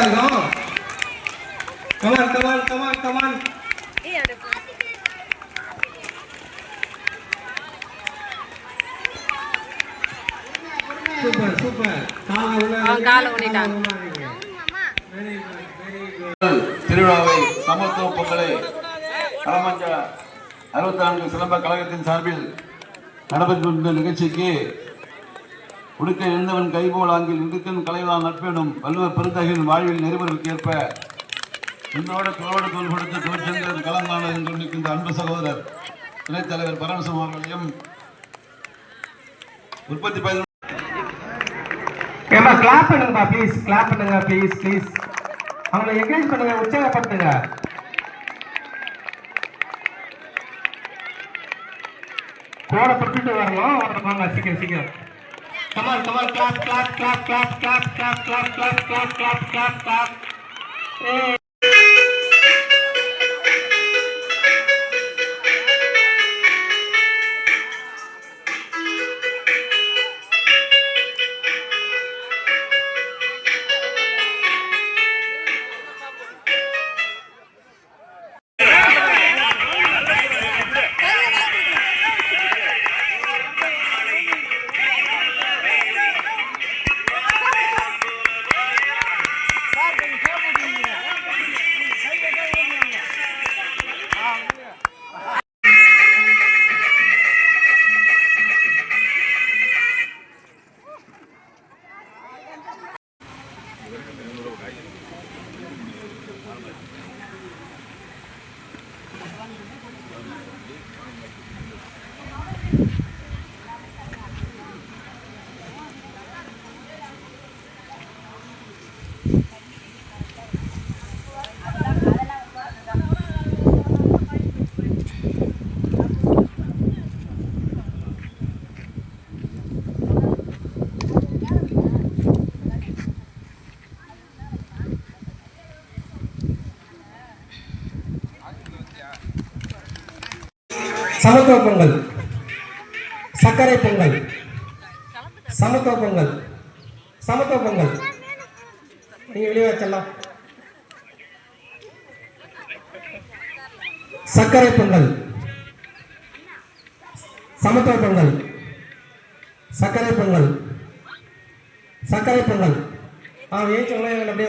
இருக்கும் come on come on come on come on super super காலை உள்ள காலை திருவிழாவை சமத்துவ பொங்கலை களமஞ்ச அறுபத்தி நான்கு சிலம்ப கழகத்தின் சார்பில் நடைபெற்று கொண்ட நிகழ்ச்சிக்கு உடுக்க எழுந்தவன் கைபோல் ஆங்கில் இடுக்கன் கலைவான் நட்பெனும் வள்ளுவர் பெருந்தகையின் வாழ்வில் நெறிமுறைக்கு ஏற்ப என்னோட தோளோடு தோல் கொடுத்து தொழிற்சங்க கலந்தான என்று நிற்கின்ற அன்பு சகோதரர் துணைத் தலைவர் பரமசிவம் அவர்களையும் உற்பத்தி பயிர் ஏமா கிளாப் பண்ணுங்கப்பா ப்ளீஸ் கிளாப் பண்ணுங்க ப்ளீஸ் ப்ளீஸ் அவங்களை என்கரேஜ் பண்ணுங்க உற்சாகப்படுத்துங்க. கோடை பட்டுட்டு வரணும் ஒருத்தர் வாங்க சீக்கிரம் சீக்கிரம். Come on come on clap clap clap clap clap clap clap clap clap clap சமத்துவ பொங்கல் சர்க்கரை பொங்கல். சமத்துவ பொங்கல் சமத்துவ பொங்கல் நீங்க வெளியே வச்சலாம் சர்க்கரை பொங்கல். சமத்துவ பொங்கல் சர்க்கரை பொங்கல். சர்க்கரை பொங்கல். ஆ ஏன் சொல்ல அப்படியே